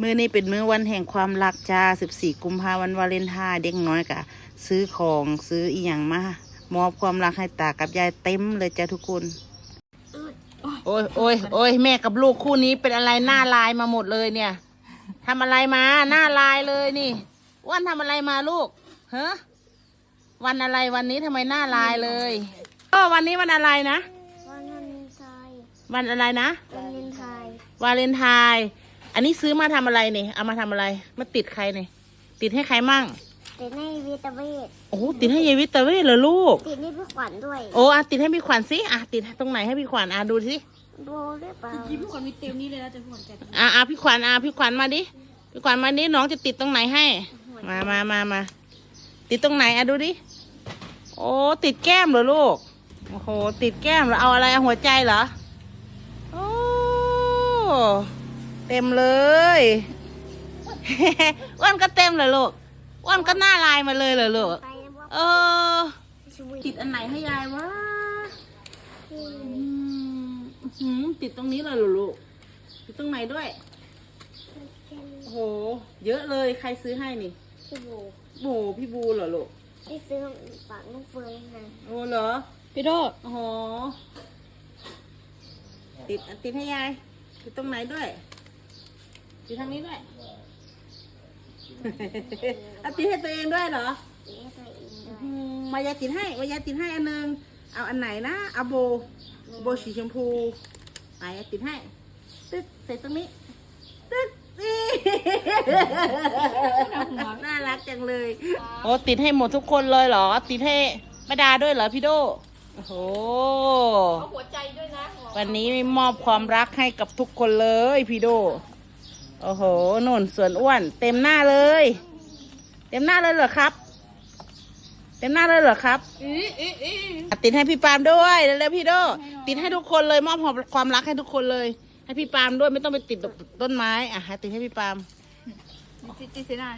มื้อนี้เป็นมื้อวันแห่งความรักจ้า14กุมภาพันธ์วันวาเลนไทน์เด็กน้อยกะ ซื้อของซื้ออีหยังมามอบความรักให้ตากับยายเต็มเลยจ้าทุกคน โอ้ยโอ้ยโอ้ยแม่กับลูกคู่นี้เป็นอะไรหน้าลายมาหมดเลยเนี่ยทำอะไรมาหน้าลายเลยนี่อ้วันทำอะไรมาลูกเฮ้วันอะไรวันนี้ทำไมหน้าลายเลยก็วันนี้วันอะไรนะ วันวาเลนไทน์วันอะไรนะวันวาเลนไทน์วาเลนไทน์ อันนี้ซื้อมาทำอะไรเนี่ยเอามาทำอะไร มาติดใครเนี่ยติดให้ใครมั่ง ติดให้วิตาเวทโอ้โหติดให้ยายวิตาเวทเหรอลูก ติดให้พี่ขวัญด้วย โอ้อะติดให้พี่ขวัญสิอะติดตรงไหนให้พี่ขวัญอะดูสิโบหรือเปล่ายิ้มก่อนมีเต็มนี้เลยนะแต่หัวใจอะอะพี่ขวัญอะพี่ขวัญมาดิพี่ขวัญมาดิน้องจะติดตรงไหนให้ มามามามาติดตรงไหนอะดูดิโอ้ติดแก้มเหรอลูกโอ้โหติดแก้มเหรอเอาอะไรเอาหัวใจเหรอโอ้ เต็มเลยอ้วนก็เต็มเลยลูกอ้วนก็หน้าลายมาเลยเหรอลูกไปนะว่าเออสวีติดอันไหนให้ยายวะอืมอื้อหือติดตรงนี้เลยเหรอลูกติดตรงไหนด้วยโอ้โห เยอะเลยใครซื้อให้นี่พี่โบโบพี่บูเหรอลูกที่ซื้อฝากลูกเฟืองนะโอ้เหรอพี่โดโอ้โหติดอะติดให้ยายติดตรงไหนด้วย ติดทางนี้ด้วย เอาติดให้ตัวเองด้วยเหรอติดให้ตัวเองด้วยอืมมายายติดให้มายายติดให้อันหนึง เอาอันไหนนะเอาโบ โบสีชมพูไหนติดให้ ตึ๊ดใส่ตรงนี้ ตึ๊ดนี่น่ารักจังเลย โอ้ติดให้หมดทุกคนเลยเหรอ ติดให้แม่ดาด้วยเหรอพี่โดโอ้โหเอาหัวใจด้วยนะ วันนี้มอบความรักให้กับทุกคนเลยพี่โด โอ้โหนุ่นส่วนอ้วน เต็มหน้าเลย เต็มหน้าเลยเหรอครับ เต็มหน้าเลยเหรอครับอีอีอีอะติดให้พี่ปาล์มด้วยเร็วๆพี่โดติดให้ทุกคนเลยมอบความรักให้ทุกคนเลย ให้พี่ปาล์มด้วยไม่ต้องไปติดต้นไม้อะให้ติดให้พี่ปาล์มจิจิเซนา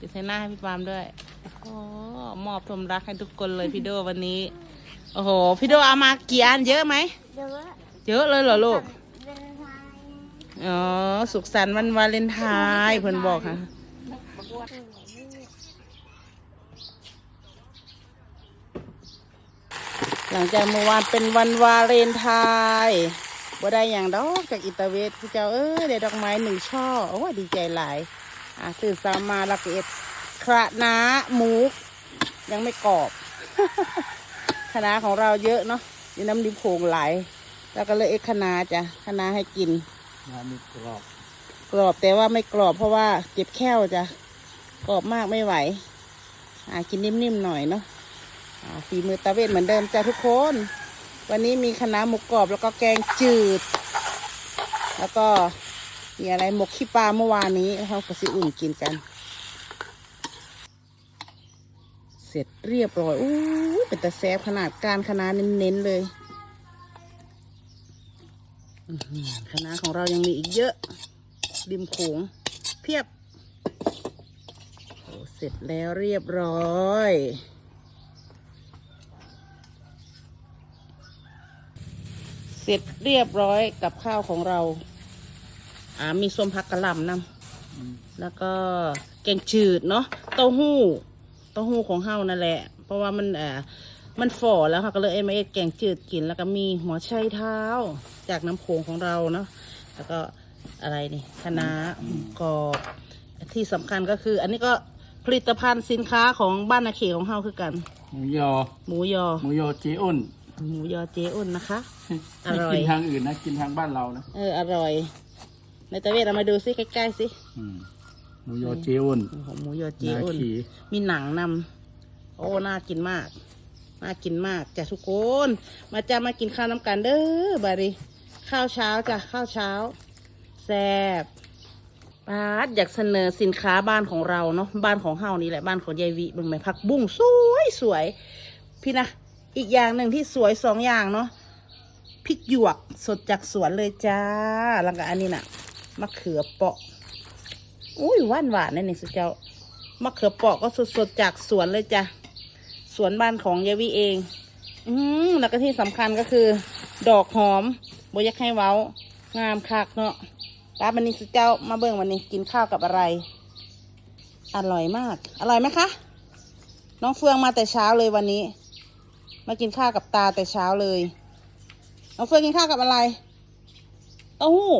ติดให้หน้าให้พี่ปาล์มด้วยโอ้มอบความรักให้ทุกคนเลยพี่โดวันนี้ โอ้โห พี่โดเอามากี่อันเยอะไหมเดี๋ยวว่าเยอะเลยเหรอลูกเป็นไทย อ๋อ สุขสันต์วันวาเลนไทน์เพื่อนบอกค่ะ หลังจากเมื่อวานเป็นวันวาเลนไทน์บ่ได้อย่างดอกจากอิตาเวสพี่เจ้าเอ้ยได้ดอกไม้หนึ่งช่อ โอ้ดีใจหลาย อะตื่นสามมาลักเอ็ดคระน้าหมูยังไม่กรอบคณะของเราเยอะเนาะอยู่น้ำดิบโขงหลาย แล้วก็เลยเอ็ดคณะจ้ะคณะให้กิน น้ำมีกรอบ กรอบแต่ว่าไม่กรอบเพราะว่าเจ็บแข้วจะกรอบมากไม่ไหว อ่ากินนิ่มๆหน่อยเนาะอ่าฝีมือตาเวทเหมือนเดิมจ้ะทุกคน วันนี้มีคะน้าหมูกรอบแล้วก็แกงจืด แล้วก็มีอะไรหมกขี้ปลาเมื่อวานนี้เขาก็สิอุ่นกินกัน เสร็จเรียบร้อยอู้เป็นตะแซบขนาดการคณะเน้นๆเลย คณะของเรายังมีอีกเยอะริมโขงเพียบโอ้เสร็จแล้วเรียบร้อยเสร็จเรียบร้อยกับข้าวของเรา อ่า มีส้มผักกะหล่ำนำแล้วก็แกงจืดเนาะ เต้าหู้ เต้าหู้ของเฮานั่นแหละ เพราะว่ามันอ่า มันฝ่อแล้วค่ะก็เลยเอ็มเอแกงจืดกินแล้วก็มีหัวไชเท้า จากน้ำโขงของเราเนาะแล้วก็อะไรนี่คะน้ากรอบที่สำคัญก็คือ อันนี้ก็ผลิตภัณฑ์สินค้าของบ้านนาเขของเฮาคือกัน หมูยอ หมูยอ หมูยอเจอ้นหมูยอเจอ้นนะคะอไม่ร่อย กินทางอื่นนะ กินทางบ้านเรานะ เออ อร่อย ในตะเวทเรามาดูซิใกล้ๆสิอืมหมูยอเจอ้นโอ้โหหมูยอเจนาอ้นขีมีหนังนำโอ้ น่ากินมาก น่ากินมากจ้ะทุกคน มาจ้ามากินข้าวน้ำกันเด้อบารีข้าวเช้าจ้ะข้าวเช้าแซ่บปาดอยากเสนอสินค้าบ้านของเราเนาะบ้านของเฮานี่แหละบ้านของยายวิบึงไหมผักบุ้งสวยสวยพี่นะอีกอย่างหนึ่งที่สวยสองอย่างเนาะพริกหยวกสดจากสวนเลยจ้าแล้วก็อันนี้น่ะมะเขือเปาะอุ้ยหวานหวานนั่นนี่สุดเจ้ามะเขือเปราะก็สดๆจากสวนเลยจ้ะ สวนบ้านของยายวิเอง อืมแล้วก็ที่สำคัญก็คือ ดอกหอมบอยากให้เว้า งามคักเนาะรับวันนี้สุเจ้ามาเบิ่งวันนี้กินข้าวกับอะไร อร่อยมาก อร่อยไหมคะ น้องเฟืองมาแต่เช้าเลยวันนี้ มากินข้าวกับตาแต่เช้าเลย น้องเฟืองกินข้าวกับอะไรเต้าหู้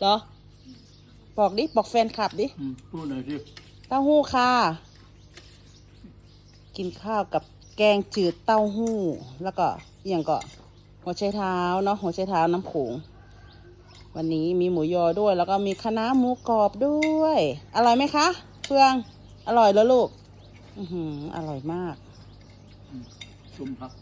เหรอ บอกดิ บอกแฟนคลับดิ อืมพูดหน่อยสิ เต้าหู้ค่ะ กินข้าวกับแกงจืดเต้าหู้ แล้วก็อย่างก็หัวไชเท้าเนาะหัวไชเท้าน้ำผงวันนี้มีหมูยอด้วย แล้วก็มีคะน้าหมูกรอบด้วย อร่อยไหมคะเฟือง อร่อยแล้วลูก อือหืออร่อยมาก ชุมพัก